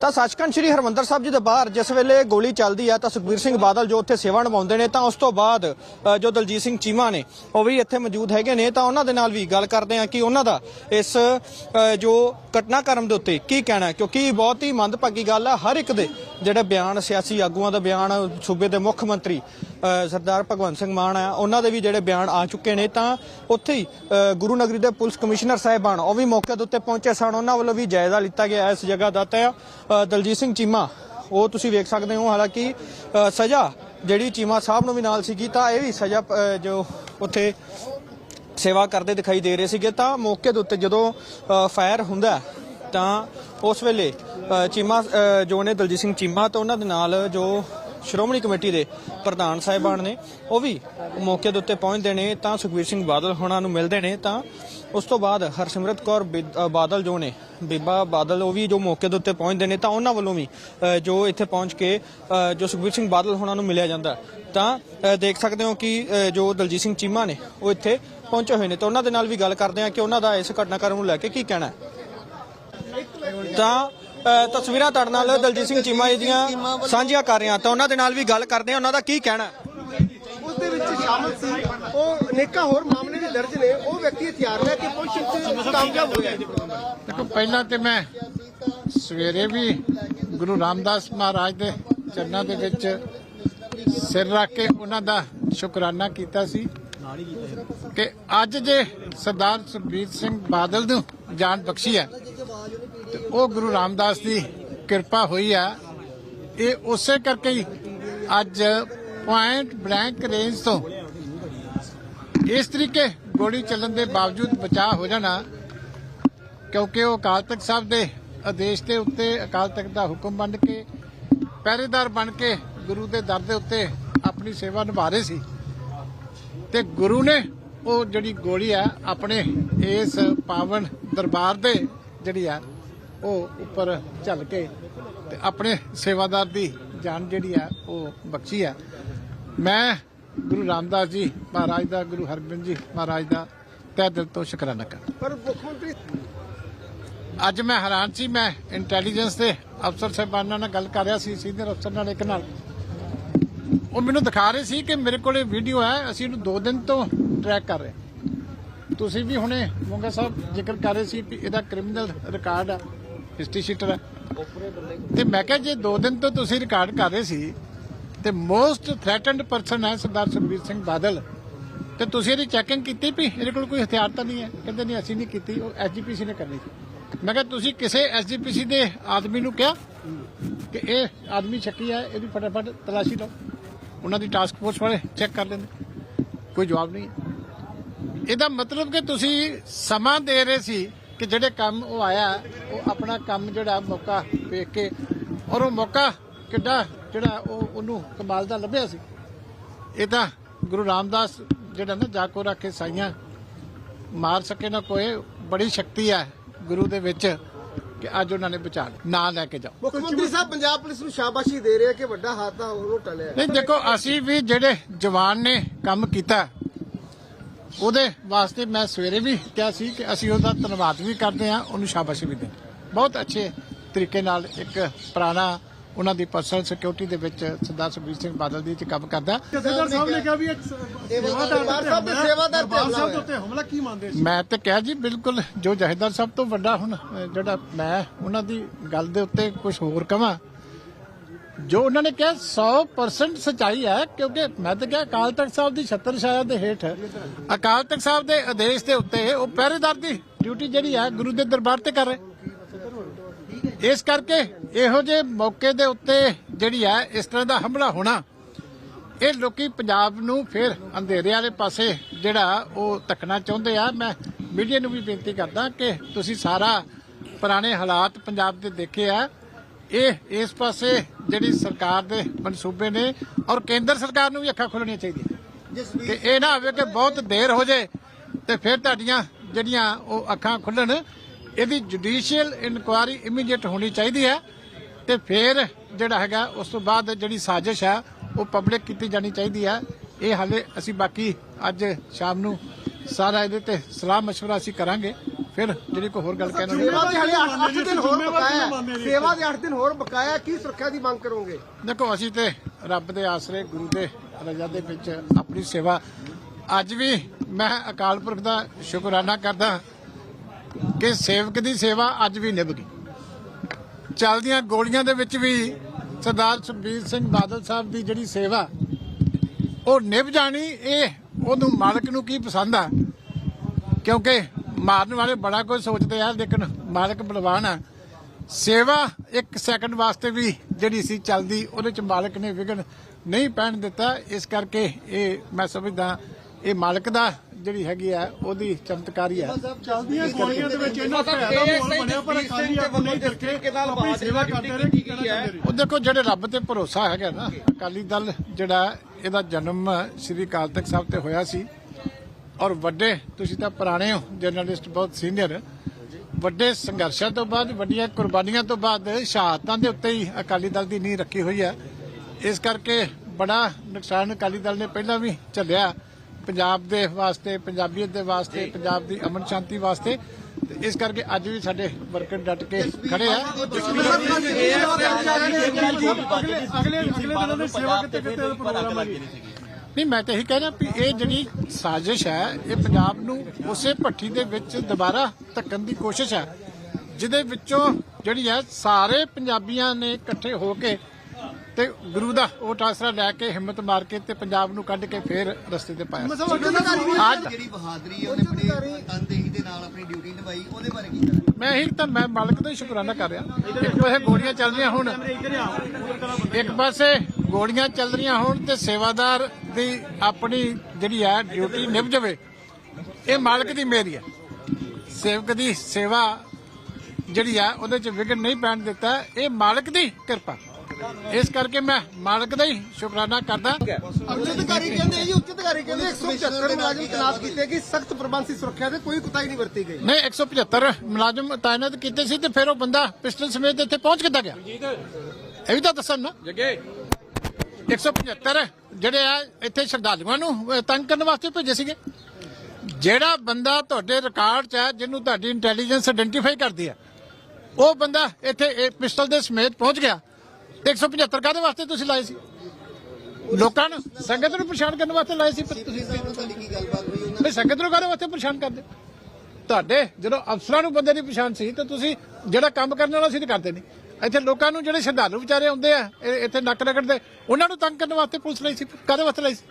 ਤਾਂ ਸੱਚਖੰਡ ਸ੍ਰੀ ਹਰਮੰਦਰ ਸਾਹਿਬ ਜੀ ਦੇ ਬਾਹਰ, ਜਿਸ ਵੇਲੇ ਗੋਲੀ ਚੱਲਦੀ ਹੈ ਤਾਂ ਸੁਖਬੀਰ ਸਿੰਘ ਬਾਦਲ ਜੋ ਉੱਥੇ ਸੇਵਾ ਨਿਭਾਉਂਦੇ ਨੇ, ਤਾਂ ਉਸ ਤੋਂ ਬਾਅਦ ਜੋ ਦਲਜੀਤ ਸਿੰਘ ਚੀਮਾ ਨੇ, ਉਹ ਵੀ ਇੱਥੇ ਮੌਜੂਦ ਹੈਗੇ ਨੇ, ਤਾਂ ਉਹਨਾਂ ਦੇ ਨਾਲ ਵੀ ਗੱਲ ਕਰਦੇ ਹਾਂ ਕਿ ਉਹਨਾਂ ਦਾ ਇਸ ਜੋ ਘਟਨਾਕ੍ਰਮ ਦੇ ਉੱਤੇ ਕੀ ਕਹਿਣਾ ਕਿਉਂਕਿ ਬਹੁਤ ਹੀ ਮੰਦਭਾਗੀ ਗੱਲ ਹੈ ਹਰ ਇੱਕ ਦੇ ਜਿਹੜੇ ਬਿਆਨ, ਸਿਆਸੀ ਆਗੂਆਂ ਦਾ ਬਿਆਨ, ਸੂਬੇ ਦੇ ਮੁੱਖ ਮੰਤਰੀ ਸਰਦਾਰ ਭਗਵੰਤ ਸਿੰਘ ਮਾਨ ਆ ਉਹਨਾਂ ਦੇ ਵੀ ਜਿਹੜੇ ਬਿਆਨ ਆ ਚੁੱਕੇ ਨੇ, ਤਾਂ ਉੱਥੇ ਹੀ ਗੁਰੂ ਨਗਰੀ ਦੇ ਪੁਲਿਸ ਕਮਿਸ਼ਨਰ ਸਾਹਿਬਾਨ, ਉਹ ਵੀ ਮੌਕੇ ਦੇ ਉੱਤੇ ਪਹੁੰਚੇ ਸਨ। ਉਹਨਾਂ ਵੱਲੋਂ ਵੀ ਜਾਇਜ਼ਾ ਲਿੱਤਾ ਗਿਆ ਇਸ ਜਗ੍ਹਾ ਦਾ ਤਾਂ ਦਲਜੀਤ ਸਿੰਘ ਚੀਮਾ, ਉਹ ਤੁਸੀਂ ਵੇਖ ਸਕਦੇ ਹੋ, ਹਾਲਾਂਕਿ ਸਜ਼ਾ ਜਿਹੜੀ ਚੀਮਾ ਸਾਹਿਬ ਨੂੰ ਵੀ ਨਾਲ ਸੀਗੀ, ਤਾਂ ਇਹ ਵੀ ਸਜ਼ਾ ਜੋ ਉੱਥੇ ਸੇਵਾ ਕਰਦੇ ਦਿਖਾਈ ਦੇ ਰਹੇ ਸੀਗੇ, ਤਾਂ ਮੌਕੇ ਦੇ ਉੱਤੇ ਜਦੋਂ ਫਾਇਰ ਹੁੰਦਾ ਤਾਂ ਉਸ ਵੇਲੇ ਚੀਮਾ ਜੋ ਨੇ ਦਲਜੀਤ ਸਿੰਘ ਚੀਮਾ ਤਾਂ ਉਹਨਾਂ ਦੇ ਨਾਲ ਜੋ ਸ਼੍ਰੋਮਣੀ ਕਮੇਟੀ ਦੇ ਪ੍ਰਧਾਨ ਸਾਹਿਬਾਨ ਨੇ, ਉਹ ਵੀ ਮੌਕੇ ਦੇ ਉੱਤੇ ਪਹੁੰਚਦੇ ਨੇ, ਤਾਂ ਸੁਖਬੀਰ ਸਿੰਘ ਬਾਦਲ ਹੋਣਾ ਨੂੰ ਮਿਲਦੇ ਨੇ, ਤਾਂ ਉਸ ਤੋਂ ਬਾਅਦ ਹਰਸਿਮਰਤ ਕੌਰ ਬਿ- ਬਾਦਲ ਜੋ ਨੇ, ਬੀਬਾ ਬਾਦਲ ਉਹ ਵੀ ਜੋ ਮੌਕੇ ਦੇ ਉੱਤੇ ਪਹੁੰਚਦੇ ਨੇ, ਤਾਂ ਉਹਨਾਂ ਵੱਲੋਂ ਵੀ ਜੋ ਇੱਥੇ ਪਹੁੰਚ ਕੇ ਜੋ ਸੁਖਬੀਰ ਸਿੰਘ ਬਾਦਲ ਹੋਣਾ ਨੂੰ ਮਿਲਿਆ ਜਾਂਦਾ। ਤਾਂ ਦੇਖ ਸਕਦੇ ਹੋ ਕਿ ਜੋ ਦਲਜੀਤ ਸਿੰਘ ਚੀਮਾ ਨੇ, ਉਹ ਇੱਥੇ ਪਹੁੰਚੇ ਹੋਏ ਨੇ, ਤਾਂ ਉਹਨਾਂ ਦੇ ਨਾਲ ਵੀ ਗੱਲ ਕਰਦੇ ਆ ਕਿ ਉਹਨਾਂ ਦਾ ਇਸ ਘਟਨਾਕ੍ਰਮ ਨੂੰ ਲੈ ਕੇ ਕੀ ਕਹਿਣਾ ਹੈ। ਤਾਂ ਅ, ਤਸਵੀਰਾਂ ਤੁਹਾਡੇ ਨਾਲ ਦਲਜੀਤ ਸਿੰਘ ਚੀਮਾ ਜੀ ਦੀਆਂ ਸਾਂਝੀਆਂ ਕਰ ਰਹੇ। ਹਾਂ ਤਾਂ ਉਹਨਾਂ ਦੇ ਨਾਲ ਵੀ ਗੱਲ ਕਰਦੇ ਆ ਉਹਨਾਂ ਦਾ ਕੀ ਕਹਿਣਾ? ਹੈ ਉਸ ਦੇ ਵਿੱਚ ਸ਼ਾਮਲ ਸੀ। ਉਹ ਨੇਕਾ ਹੋਰ ਮਾਮਲੇ ਵੀ ਦਰਜ ਨੇ। ਉਹ ਵਿਅਕਤੀ ਹਥਿਆਰ ਲੈ ਕੇ ਪਹੁੰਚਣ ਚ ਕਾਮਯਾਬ ਹੋਇਆ ਦੇਖੋ ਪਹਿਲਾਂ ਤੇ ਮੈਂ ਸਵੇਰੇ ਵੀ ਗੁਰੂ ਰਾਮਦਾਸ ਮਹਾਰਾਜ ਦੇ ਚਰਨਾਂ ਦੇ ਵਿੱਚ ਸਿਰ ਰੱਖ ਕੇ ਉਹਨਾਂ ਦਾ ਸ਼ੁਕਰਾਨਾ ਕੀਤਾ ਸੀ ਕਿ ਅੱਜ ਜੇ ਸਰਦਾਰ ਸੁਖਬੀਰ ਸਿੰਘ ਬਾਦਲ ਨੂੰ ਜਾਨ ਬਖਸ਼ੀ ਹੈ ਤੇ ਉਹ ਗੁਰੂ ਰਾਮਦਾਸ ਦੀ ਕਿਰਪਾ ਹੋਈ ਆ। ਇਹ ਉਸੇ ਕਰਕੇ ਹੀ ਅੱਜ ਪੁਆਇੰਟ ਬਲੈਂਕ ਰੇਂਜ ਤੋਂ ਇਸ ਤਰੀਕੇ ਗੋਲੀ ਚੱਲਣ ਦੇ ਬਾਵਜੂਦ ਬਚਾਅ ਹੋ ਜਾਣਾ, ਕਿਉਂਕਿ ਉਹ ਅਕਾਲ ਤਖਤ ਸਾਹਿਬ ਦੇ ਆਦੇਸ਼ ਦੇ ਉੱਤੇ ਅਕਾਲ ਤਖਤ ਦਾ ਹੁਕਮ ਮੰਨ ਕੇ, ਪਹਿਰੇਦਾਰ ਬਣ ਕੇ ਗੁਰੂ ਦੇ ਦਰ ਦੇ ਉੱਤੇ ਆਪਣੀ ਸੇਵਾ ਨਿਭਾ ਰਹੇ ਸੀ। ਤੇ ਗੁਰੂ ਨੇ ਉਹ ਜਿਹੜੀ ਗੋਲੀ ਆ, ਆਪਣੇ ਇਸ ਪਾਵਨ ਦਰਬਾਰ ਦੇ ਜਿਹੜੀ ਆ ਉਹ ਉੱਪਰ ਝੱਲ ਕੇ ਤੇ ਆਪਣੇ ਸੇਵਾਦਾਰ ਦੀ ਜਾਨ ਜਿਹੜੀ ਆ ਉਹ ਬਖਸ਼ੀ ਆ। ਮੈਂ ਗੁਰੂ ਰਾਮਦਾਸ ਜੀ ਮਹਾਰਾਜ ਦਾ ਗੁਰੂ ਹਰਗੋਬਿੰਦ ਜੀ ਮਹਾਰਾਜ ਦਾ ਤਹਿ ਦਿਲ ਤੋਂ ਸ਼ੁਕਰਾਨਾ ਕਰਦਾ। ਪਰ ਮੁੱਖ ਮੰਤਰੀ ਅੱਜ ਮੈਂ ਹੈਰਾਨ ਸੀ ਮੈਂ ਇੰਟੈਲੀਜੈਂਸ ਦੇ ਅਫਸਰ ਸਾਹਿਬਾਨਾਂ ਨਾਲ ਗੱਲ ਕਰ ਰਿਹਾ ਸੀ ਸੀਨੀਅਰ ਅਫਸਰ ਨਾਲ ਇੱਕ ਨਾਲ। ਉਹ ਮੈਨੂੰ ਦਿਖਾ ਰਹੇ ਸੀ ਕਿ ਮੇਰੇ ਕੋਲੇ ਵੀਡੀਓ ਹੈ ਅਸੀਂ ਇਹਨੂੰ 2 ਦਿਨ ਤੋਂ ਟਰੈਕ ਕਰ ਰਹੇ। ਤੁਸੀਂ ਵੀ ਹੁਣੇ ਮੋਂਗਾ ਸਾਹਿਬ ਜ਼ਿਕਰ ਕਰ ਰਹੇ ਸੀ ਕਿ ਇਹਦਾ ਕ੍ਰਿਮੀਨਲ ਰਿਕਾਰਡ ਆ। ਹਿਸਟਰੀ ਸ਼ੀਟਰ ਹੈ। ਤੇ ਮੈਂ ਕਿਹਾ ਜੇ 2 ਦਿਨ ਤੋਂ ਤੁਸੀਂ ਰਿਕਾਰਡ ਕਰ ਰਹੇ ਸੀ, ਤੇ ਮੋਸਟ ਥ੍ਰੈਟਨਡ ਪਰਸਨ ਹੈ ਸਰਦਾਰ ਸੁਖਬੀਰ ਸਿੰਘ ਬਾਦਲ। ਤੇ ਤੁਸੀਂ ਇਹਦੀ ਚੈਕਿੰਗ ਕੀਤੀ ਵੀ ਇਹਦੇ ਕੋਲ ਕੋਈ ਹਥਿਆਰ ਤਾਂ ਨਹੀਂ ਹੈ? ਕਹਿੰਦੇ ਨਹੀਂ, ਅਸੀਂ ਨਹੀਂ ਕੀਤੀ, ਉਹ ਐਸਜੀਪੀਸੀ ਨੇ ਕਰਨੀ ਸੀ। ਮੈਂ ਕਿਹਾ ਤੁਸੀਂ ਕਿਸੇ ਐਸਜੀਪੀਸੀ ਦੇ ਆਦਮੀ ਨੂੰ ਕਿਹਾ ਕਿ ਇਹ ਆਦਮੀ ਸ਼ੱਕੀ ਹੈ, ਇਹਦੀ ਫਟਾਫਟ ਤਲਾਸ਼ੀ ਲਓ। ਉਹਨਾਂ ਦੀ ਟਾਸਕ ਫੋਰਸ ਵਾਲੇ ਚੈੱਕ ਕਰ ਲੈਂਦੇ। ਕੋਈ ਜਵਾਬ ਨਹੀਂ ਇਹਦਾ ਮਤਲਬ ਕਿ ਤੁਸੀਂ ਸਮਾਂ ਦੇ ਰਹੇ ਸੀ ਕਿ ਜਿਹੜੇ ਕੰਮ ਉਹ ਆਇਆ ਉਹ ਆਪਣਾ ਕੰਮ ਜਿਹੜਾ ਮੌਕਾ ਵੇਖ ਕੇ ਔਰ ਉਹ ਮੌਕਾ ਕਿੱਡਾ ਜਿਹੜਾ ਉਹ ਉਹਨੂੰ ਕਮਾਲ ਦਾ ਲੱਭਿਆ ਸੀ। ਇਹ ਤਾਂ ਗੁਰੂ ਰਾਮਦਾਸ ਜਿਹੜਾ ਨਾ ਜਾਕੋ ਰੱਖ ਸਾਈਆਂ ਮਾਰ ਸਕੇ ਨਾ ਕੋਈ ਬੜੀ ਸ਼ਕਤੀ ਹੈ ਗੁਰੂ ਦੇ ਵਿੱਚ ਕਿ ਅੱਜ ਉਹਨਾਂ ਨੇ ਬਚਾ ਲਿਆ। ਨਾ ਲੈ ਕੇ ਜਾਓ। ਮੁੱਖ ਮੰਤਰੀ ਸਾਹਿਬ ਪੰਜਾਬ ਪੁਲਿਸ ਨੂੰ ਸ਼ਾਬਾਸ਼ੀ ਦੇ ਰਹੇ ਕਿ ਵੱਡਾ ਹਾਦਸਾ ਉਹ ਟਲਿਆ ਨਹੀਂ ਦੇਖੋ ਅਸੀਂ ਵੀ ਜਿਹੜੇ ਜਵਾਨ ਨੇ ਕੰਮ ਕੀਤਾ ਉਹਦੇ ਵਾਸਤੇ ਮੈਂ ਸਵੇਰੇ ਵੀ ਕਿਹਾ ਸੀ ਕਿ ਅਸੀਂ ਉਹਦਾ ਧੰਨਵਾਦ ਵੀ ਕਰਦੇ ਹਾਂ ਉਹਨੂੰ ਸ਼ਾਬਾਸ਼ ਵੀ ਦਿੰਦੇ। ਬਹੁਤ ਅੱਛੇ ਤਰੀਕੇ ਨਾਲ ਇੱਕ ਪੁਰਾਣਾ ਉਹਨਾਂ ਦੀ ਪਰਸਨਲ ਸਿਕਿਉਰਿਟੀ ਦੇ ਵਿੱਚ ਸਰਦਾਰ ਸੁਖਬੀਰ ਸਿੰਘ ਬਾਦਲ ਦੀ ਚ ਕੰਮ ਕਰਦਾ ਜਥੇਦਾਰ ਸਾਹਿਬ ਨੇ ਕਿਹਾ ਵੀ ਇੱਕ ਦਰਬਾਰ ਸਾਹਿਬ ਦੇ ਸੇਵਾਦਾਰ ਤੇ ਦਰਬਾਰ ਹਮਲਾ ਸਾਹਿਬ ਦੇ ਹੋਇਆ। ਉੱਤੇ ਹਮਲਾ ਕੀ ਮੰਨਦੇ ਸੀ ਮੈਂ ਤੇ ਕਿਹਾ ਜੀ ਬਿਲਕੁਲ ਜੋ ਜਹੇਦਾਰ ਸਾਹਿਬ ਤੋਂ ਵੱਡਾ ਹੁਣ ਜਿਹੜਾ ਮੈਂ ਉਹਨਾਂ ਦੀ ਗੱਲ ਦੇ ਉੱਤੇ ਕੁਝ ਹੋਰ ਕਵਾਂ ਜੋ ਉਹਨਾਂ ਨੇ ਕਿਹਾ 100% ਸਚਾਈ ਹੈ, ਕਿਉਂਕਿ ਮੈਂ ਤਾਂ ਕਿਹਾ, ਅਕਾਲ ਤਖਤ ਸਾਹਿਬ ਦੀ ਛਤਰ ਛਾਇਆ ਦੇ ਹੇਠ, ਅਕਾਲ ਤਖਤ ਸਾਹਿਬ ਦੇ ਆਦੇਸ਼ ਦੇ ਉੱਤੇ ਉਹ ਪਹਿਰੇਦਾਰ ਦੀ ਡਿਊਟੀ ਜਿਹੜੀ ਹੈ, ਗੁਰੂ ਦੇ ਦਰਬਾਰ ਤੇ ਕਰ ਰਹੇ। ਇਸ ਕਰਕੇ ਇਹੋ ਜਿਹੇ ਮੌਕੇ ਦੇ ਉੱਤੇ ਜਿਹੜੀ ਹੈ, ਇਸ ਤਰ੍ਹਾਂ ਦਾ ਹਮਲਾ ਹੋਣਾ, ਇਹ ਲੋਕੀ ਪੰਜਾਬ ਨੂੰ ਫਿਰ ਅੰਧੇਰੇ ਵਾਲੇ ਪਾਸੇ ਜਿਹੜਾ ਉਹ ਤੱਕਣਾ ਚਾਹੁੰਦੇ ਆ। ਮੈਂ ਮੀਡੀਆ ਨੂੰ ਵੀ ਬੇਨਤੀ ਕਰਦਾ ਕਿ ਤੁਸੀਂ ਸਾਰਾ ਪੁਰਾਣੇ ਹਾਲਾਤ ਪੰਜਾਬ ਦੇ ਦੇਖੇ ਆ। ਇਹ ਇਸ ਪਾਸੇ ਜਿਹੜੀ ਸਰਕਾਰ ਦੇ ਮਨਸੂਬੇ ਨੇ ਔਰ ਕੇਂਦਰ ਸਰਕਾਰ ਨੂੰ ਵੀ ਅੱਖਾਂ ਖੋਲਣੀਆਂ ਚਾਹੀਦੀਆਂ ਕਿ ਇਹ ਨਾ ਹੋਵੇ ਕਿ ਬਹੁਤ ਦੇਰ ਹੋ ਜਾਏ ਤੇ ਫਿਰ ਤੁਹਾਡੀਆਂ ਜਿਹੜੀਆਂ ਉਹ ਅੱਖਾਂ ਖੁੱਲਣ ਇਹਦੀ ਜੁਡੀਸ਼ੀਅਲ ਇਨਕੁਆਇਰੀ ਇਮੀਡੀਏਟ ਹੋਣੀ ਚਾਹੀਦੀ ਹੈ ਤੇ ਫਿਰ ਜਿਹੜਾ ਹੈਗਾ ਉਸ ਤੋਂ ਬਾਅਦ ਜਿਹੜੀ ਸਾਜ਼ਿਸ਼ ਹੈ ਉਹ ਪਬਲਿਕ ਕੀਤੀ ਜਾਣੀ ਚਾਹੀਦੀ ਹੈ ਇਹ ਹਾਲੇ ਅਸੀਂ ਬਾਕੀ ਅੱਜ ਸ਼ਾਮ ਨੂੰ ਸਾਰਾ ਇਹਦੇ ਤੇ ਸਲਾਹ مشورہ ਅਸੀਂ ਕਰਾਂਗੇ ਫਿਰ ਜਿਹੜੀ ਕੋਈ ਹੋਰ ਗੱਲ ਕਹਿਣਾ ਸੇਵਾ ਦੇ ਹਲੇ 8 ਦਿਨ ਹੋਰ ਬਕਾਇਆ। ਸੇਵਾ ਦੇ 8 ਦਿਨ ਹੋਰ ਬਕਾਇਆ। ਕੀ ਸੁਰੱਖਿਆ ਦੀ ਮੰਗ ਕਰੋਗੇ ਦੇਖੋ ਅਸੀਂ ਤੇ ਰੱਬ ਦੇ ਆਸਰੇ ਗੁਰੂ ਦੇ ਰਜਾ ਦੇ ਵਿੱਚ ਆਪਣੀ ਸੇਵਾ ਅੱਜ ਵੀ ਮੈਂ ਅਕਾਲ ਪੁਰਖ ਦਾ ਸ਼ੁਕਰਾਨਾ ਕਰਦਾ ਕਿ ਸੇਵਕ ਦੀ ਸੇਵਾ ਅੱਜ ਵੀ ਨਿਭ ਗਈ ਚੱਲਦੀਆਂ ਗੋਲੀਆਂ ਦੇ ਵਿੱਚ ਵੀ ਸਰਦਾਰ ਸੁਖਬੀਰ ਸਿੰਘ ਬਾਦਲ ਸਾਹਿਬ ਦੀ ਜਿਹੜੀ ਸੇਵਾ ਉਹ ਨਿਭ ਜਾਣੀ ਇਹ ਉਹਨੂੰ ਮਾਲਕ ਨੂੰ ਕੀ ਪਸੰਦ ਆ ਕਿਉਂਕਿ ਮਾਰਨ ਵਾਲੇ ਬੜਾ ਕੁਝ ਸੋਚਦੇ ਆ ਲੇਕਿਨ ਮਾਲਕ ਬਲਵਾਨ ਆ। ਸੇਵਾ ਇੱਕ ਸੈਕਿੰਡ ਵਾਸਤੇ ਵੀ ਜਿਹੜੀ ਸੀ ਚੱਲਦੀ ਉਹਦੇ ਚ ਮਾਲਕ ਨੇ ਵਿਗਨ ਨਹੀਂ ਪੈਣ ਦਿੱਤਾ। ਇਸ ਕਰਕੇ ਇਹ ਮੈਂ ਸਮਝਦਾ ਇਹ ਮਾਲਕ ਦਾ ਜਿਹੜੀ ਹੈਗੀ ਆ ਉਹਦੀ ਚਮਤਕਾਰੀ ਆ। ਚੱਲਦੀਆਂ ਗੋਲੀਆਂ ਦੇ ਵਿੱਚ ਇਹਨਾਂ ਭੈੜਾ ਮਾਹੌਲ ਬਣਿਆ ਪਰ ਅਕਾਲੀ ਆਗੂ ਨਹੀਂ ਕਰਕੇ ਆਪਣੀ ਸੇਵਾ ਕਰਦੇ ਰਹੇ ਕੀ ਕਹਿਣਾ ਚਾਹੁੰਦੇ ਨੇ ਉਹ ਦੇਖੋ ਜਿਹੜੇ ਰੱਬ ਤੇ ਭਰੋਸਾ ਹੈਗਾ ਨਾ ਅਕਾਲੀ ਦਲ ਜਿਹੜਾ ਇਹਦਾ ਜਨਮ ਸ੍ਰੀ ਅਕਾਲ ਤਖਤ ਸਾਹਿਬ ਤੇ ਹੋਇਆ ਸੀ। ਔਰ ਵੱਡੇ, ਤੁਸੀਂ ਤਾਂ ਪੁਰਾਣੇ ਹੋ ਜਰਨਲਿਸਟ ਬਹੁਤ ਸੀਨੀਅਰ ਵੱਡੇ ਸੰਘਰਸ਼ਾਂ ਤੋਂ ਬਾਅਦ, ਵੱਡੀਆਂ ਕੁਰਬਾਨੀਆਂ ਤੋਂ ਬਾਅਦ, ਸ਼ਹਾਦਤਾਂ ਦੇ ਉੱਤੇ ਹੀ ਅਕਾਲੀ ਦਲ ਦੀ ਨੀਂਹ ਰੱਖੀ ਹੋਈ ਹੈ। ਇਸ ਕਰਕੇ ਬੜਾ ਨੁਕਸਾਨ ਅਕਾਲੀ ਦਲ ਨੇ ਪਹਿਲਾਂ ਵੀ ਝੱਲਿਆ। ਪੰਜਾਬ ਦੇ ਵਾਸਤੇ, ਪੰਜਾਬੀਅਤ ਦੇ ਵਾਸਤੇ, ਪੰਜਾਬ ਦੀ ਅਮਨ ਸ਼ਾਂਤੀ ਵਾਸਤੇ। ਇਸ ਕਰਕੇ ਅੱਜ ਵੀ ਸਾਡੇ ਵਰਕਰ ਡਟ ਕੇ ਖੜੇ ਆ। ਅਗਲੇ ਅਗਲੇ ਦਿਨਾਂ ਦੀ ਸੇਵਾ ਕਿਤੇ ਕਿਤੇ ਪ੍ਰੋਗਰਾਮ ਹੈ ਨਹੀਂ ਮੈਂ ਤਾਂ ਇਹੀ ਕਹਿ ਰਿਹਾ ਵੀ ਇਹ ਜਿਹੜੀ ਸਾਜ਼ਿਸ਼ ਹੈ ਇਹ ਪੰਜਾਬ ਨੂੰ ਉਸੇ ਭੱਠੀ ਦੇ ਵਿੱਚ ਦੁਬਾਰਾ ਧੱਕਣ ਦੀ ਕੋਸ਼ਿਸ਼ ਹੈ ਜਿਹਦੇ ਵਿੱਚੋਂ ਜਿਹੜੀ ਹੈ ਸਾਰੇ ਪੰਜਾਬੀਆਂ ਨੇ ਇਕੱਠੇ ਹੋ ਕੇ ਤੇ ਗੁਰੂ ਦਾ ਓਟ ਆਸਰਾ ਲੈ ਕੇ ਹਿੰਮਤ ਮਾਰ ਕੇ ਤੇ ਪੰਜਾਬ ਨੂੰ ਕੱਢ ਕੇ ਫੇਰ ਰਸਤੇ ਤੇ ਪਾਇਆ। ਅੱਜ ਜਿਹੜੀ ਬਹਾਦਰੀ ਹੈ ਉਹਨੇ ਬੜੀ ਤਨਦੇਹੀ ਦੇ ਨਾਲ ਆਪਣੀ ਡਿਊਟੀ ਨਿਭਾਈ ਉਹਦੇ ਬਾਰੇ ਕੀ ਕਹਿਣਾ? ਮੈਂ ਇਹੀ ਤਾਂ ਮੈਂ ਮਾਲਕ ਦਾ ਹੀ ਸ਼ੁਕਰਾਨਾ ਕਰ ਰਿਹਾ। ਇੱਕ ਪਾਸੇ ਗੋਲੀਆਂ ਚੱਲ ਰਹੀਆਂ ਹੁਣ। ਇੱਕ ਪਾਸੇ ਗੋਲੀਆਂ ਚੱਲ ਰਹੀਆਂ ਹੁਣ ਤੇ ਸੇਵਾਦਾਰ ਦੀ ਆਪਣੀ ਜਿਹੜੀ ਹੈ ਡਿਊਟੀ ਨਿਭ ਜਾਵੇ। ਇਹ ਮਾਲਕ ਦੀ ਮੇਰੀ ਹੈ। ਸੇਵਕ ਦੀ ਸੇਵਾ ਜਿਹੜੀ ਹੈ ਉਹਦੇ ਚ ਵਿਘਨ ਨਹੀਂ ਪੈਣ ਦਿੱਤਾ। ਇਹ ਮਾਲਕ ਦੀ ਕਿਰਪਾ। ਇਸ ਕਰਕੇ ਮੈਂ ਮਾਲਕ ਦਾ ਹੀ ਸ਼ੁਕਰਾਨਾ ਕਰਦਾ। ਉੱਚ ਅਧਿਕਾਰੀ ਕਹਿੰਦੇ ਜੀ ਉੱਚ ਅਧਿਕਾਰੀ ਕਹਿੰਦੇ 175 ਮੁਲਾਜ਼ਮ ਤਨਾਤ ਕੀਤੇ ਗਏ ਸਖਤ ਪ੍ਰਬੰਧ ਸੀ ਸੁਰੱਖਿਆ ਦੇ ਕੋਈ ਕੁਤਾਈ ਨਹੀਂ ਵਰਤੀ ਗਈ। ਨਹੀਂ 175 ਮੁਲਾਜ਼ਮ ਤਾਇਨਾਤ ਕੀਤੇ ਸੀ ਤੇ ਫਿਰ ਉਹ ਬੰਦਾ ਪਿਸਟਲ ਸਮੇਤ ਇੱਥੇ ਪਹੁੰਚ ਕਿੱਦਾਂ ਗਿਆ? ਇਹ ਵੀ ਤਾਂ ਦੱਸਣ ਨਾ। ਜੱਗੇ 175 ਜਿਹੜੇ ਆ ਇੱਥੇ ਸ਼ਰਧਾਲੂਆਂ ਨੂੰ ਤੰਗ ਕਰਨ ਵਾਸਤੇ ਭੇਜੇ ਸੀਗੇ। ਜਿਹੜਾ ਬੰਦਾ ਤੁਹਾਡੇ ਰਿਕਾਰਡ 'ਚ ਹੈ ਜਿਹਨੂੰ ਤੁਹਾਡੀ ਇੰਟੈਲੀਜੈਂਸ ਆਇਡੈਂਟੀਫਾਈ ਕਰਦੀ ਹੈ ਉਹ ਬੰਦਾ ਇੱਥੇ ਇਹ ਪਿਸਟਲ ਦੇ ਸਮੇਤ ਪਹੁੰਚ ਗਿਆ। ਤੇ 175 ਕਾਹਦੇ ਵਾਸਤੇ ਤੁਸੀਂ ਲਾਏ ਸੀ? ਲੋਕਾਂ ਨੂੰ ਸੰਗਤ ਨੂੰ ਪਰੇਸ਼ਾਨ ਕਰਨ ਵਾਸਤੇ ਲਾਏ ਸੀ? ਪਰ ਤੁਸੀਂ ਨਹੀਂ ਸੰਗਤ ਨੂੰ ਕਾਹਦੇ ਵਾਸਤੇ ਪਰੇਸ਼ਾਨ ਕਰਦੇ? ਤੁਹਾਡੇ ਜਦੋਂ ਅਫਸਰਾਂ ਨੂੰ ਬੰਦੇ ਦੀ ਪਛਾਣ ਸੀ ਤਾਂ ਤੁਸੀਂ ਜਿਹੜਾ ਕੰਮ ਕਰਨ ਵਾਲਾ ਸੀ ਤੇ ਕਰਦੇ ਨਹੀਂ। ਇੱਥੇ ਲੋਕਾਂ ਨੂੰ ਜਿਹੜੇ ਸ਼ਰਧਾਲੂ ਵਿਚਾਰੇ ਆਉਂਦੇ ਆ ਇਹ ਇੱਥੇ ਨੱਕ ਰਗੜਦੇ ਉਹਨਾਂ ਨੂੰ ਤੰਗ ਕਰਨ ਵਾਸਤੇ ਪੁਲਿਸ ਲਈ ਸੀ ਕਾਹਦੇ ਵਾਸਤੇ ਲਈ ਸੀ?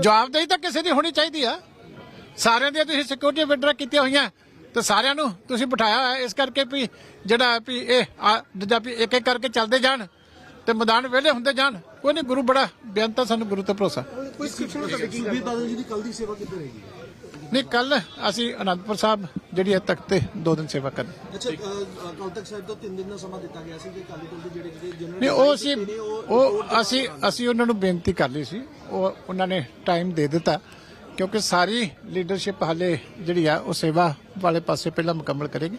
ਜਵਾਬਦੇਹੀ ਤਾਂ ਕਿਸੇ ਦੀ ਹੋਣੀ ਚਾਹੀਦੀ ਆ। ਸਾਰਿਆਂ ਦੀਆਂ ਤੁਸੀਂ ਸਿਕਿਉਰਿਟੀ ਵਿਡਰਾ ਕੀਤੀਆਂ ਹੋਈਆਂ ਤੇ ਸਾਰਿਆਂ ਨੂੰ ਤੁਸੀਂ ਬਿਠਾਇਆ ਹੋਇਆ ਇਸ ਕਰਕੇ ਵੀ ਜਿਹੜਾ ਵੀ ਇਹ ਦੂਜਾ ਵੀ ਇੱਕ ਇੱਕ ਕਰਕੇ ਚੱਲਦੇ ਜਾਣ ਤੇ ਮੈਦਾਨ ਵਿਹਲੇ ਹੁੰਦੇ ਜਾਣ। ਕੋਈ ਨਹੀਂ ਗੁਰੂ ਬੜਾ ਬੇਅੰਤ ਸਾਨੂੰ ਗੁਰੂ ਤੇ ਭਰੋਸਾ। ਕੋਈ ਸਕਿਪਸ਼ਨ ਤੁਹਾਡੀ ਕੀ ਸੁਖਬੀਰ ਬਾਦਲ ਜੀ ਦੀ ਕੱਲ ਦੀ ਸੇਵਾ ਕਿੱਥੇ ਰਹੇਗੀ? ਨਹੀਂ ਕੱਲ ਅਸੀਂ ਅਨੰਦਪੁਰ ਸਾਹਿਬ ਜਿਹੜੀ ਹੈ ਤਖਤ ਤੇ ਦੋ ਦਿਨ ਸੇਵਾ ਕਰਨੀ। ਅੱਛਾ ਅਕਾਲ ਤਖਤ ਸਾਹਿਬ ਤੋਂ 3 ਦਿਨ ਦਾ ਸਮਾਂ ਦਿੱਤਾ ਗਿਆ ਸੀ ਕਿ ਅਕਾਲੀ ਦਲ ਦੇ ਜਿਹੜੇ ਜਿਹੜੇ ਜਨਰਲ ਨਹੀਂ ਉਹ ਅਸੀਂ ਉਹ ਅਸੀਂ ਅਸੀਂ ਉਹਨਾਂ ਨੂੰ ਬੇਨਤੀ ਕਰ ਲਈ ਸੀ। ਉਹ ਉਹਨਾਂ ਨੇ ਟਾਈਮ ਦੇ ਦਿੱਤਾ ਕਿਉਂਕਿ ਸਾਰੀ ਲੀਡਰਸ਼ਿਪ ਹਾਲੇ ਜਿਹੜੀ ਆ ਉਹ ਸੇਵਾ ਵਾਲੇ ਪਾਸੇ ਪਹਿਲਾਂ ਮੁਕੰਮਲ ਕਰੇਗੀ।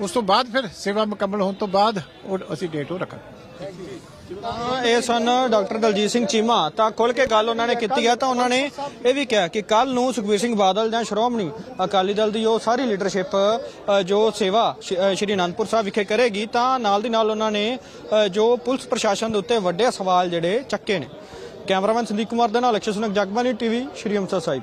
ਉਸ ਤੋਂ ਬਾਅਦ ਫਿਰ ਸੇਵਾ ਮੁਕੰਮਲ ਹੋਣ ਤੋਂ ਬਾਅਦ ਉਹ ਅਸੀਂ ਡੇਟ ਉਹ ਰੱਖਾਂਗੇ। ਤਾਂ ਇਹ ਸਨ ਡਾਕਟਰ ਦਲਜੀਤ ਸਿੰਘ ਚੀਮਾ। ਤਾਂ ਖੁੱਲ ਕੇ ਗੱਲ ਉਹਨਾਂ ਨੇ ਕੀਤੀ ਹੈ ਤਾਂ ਉਹਨਾਂ ਨੇ ਇਹ ਵੀ ਕਿਹਾ ਕਿ ਕੱਲ ਨੂੰ ਸੁਖਬੀਰ ਸਿੰਘ ਬਾਦਲ ਜਾਂ ਸ਼੍ਰੋਮਣੀ ਅਕਾਲੀ ਦਲ ਦੀ ਉਹ ਸਾਰੀ ਲੀਡਰਸ਼ਿਪ ਜੋ ਸੇਵਾ ਸ਼- ਸ਼੍ਰੀ ਅਨੰਦਪੁਰ ਸਾਹਿਬ ਵਿਖੇ ਕਰੇਗੀ, ਤਾਂ ਨਾਲ ਦੀ ਨਾਲ ਉਹਨਾਂ ਨੇ ਜੋ ਪੁਲਿਸ ਪ੍ਰਸ਼ਾਸਨ ਦੇ ਉੱਤੇ ਵੱਡੇ ਸਵਾਲ ਜਿਹੜੇ ਚੱਕੇ ਨੇ। ਕੈਮਰਾਮੈਨ ਸੰਦੀਪ ਕੁਮਾਰ ਦੇ ਨਾਲ ਅਕਸ਼ੇ ਸੁਨਕ ਜਗਬਾਨੀ ਟੀਵੀ, ਸ਼੍ਰੀ ਅੰਮ੍ਰਿਤਸਰ ਸਾਹਿਬ।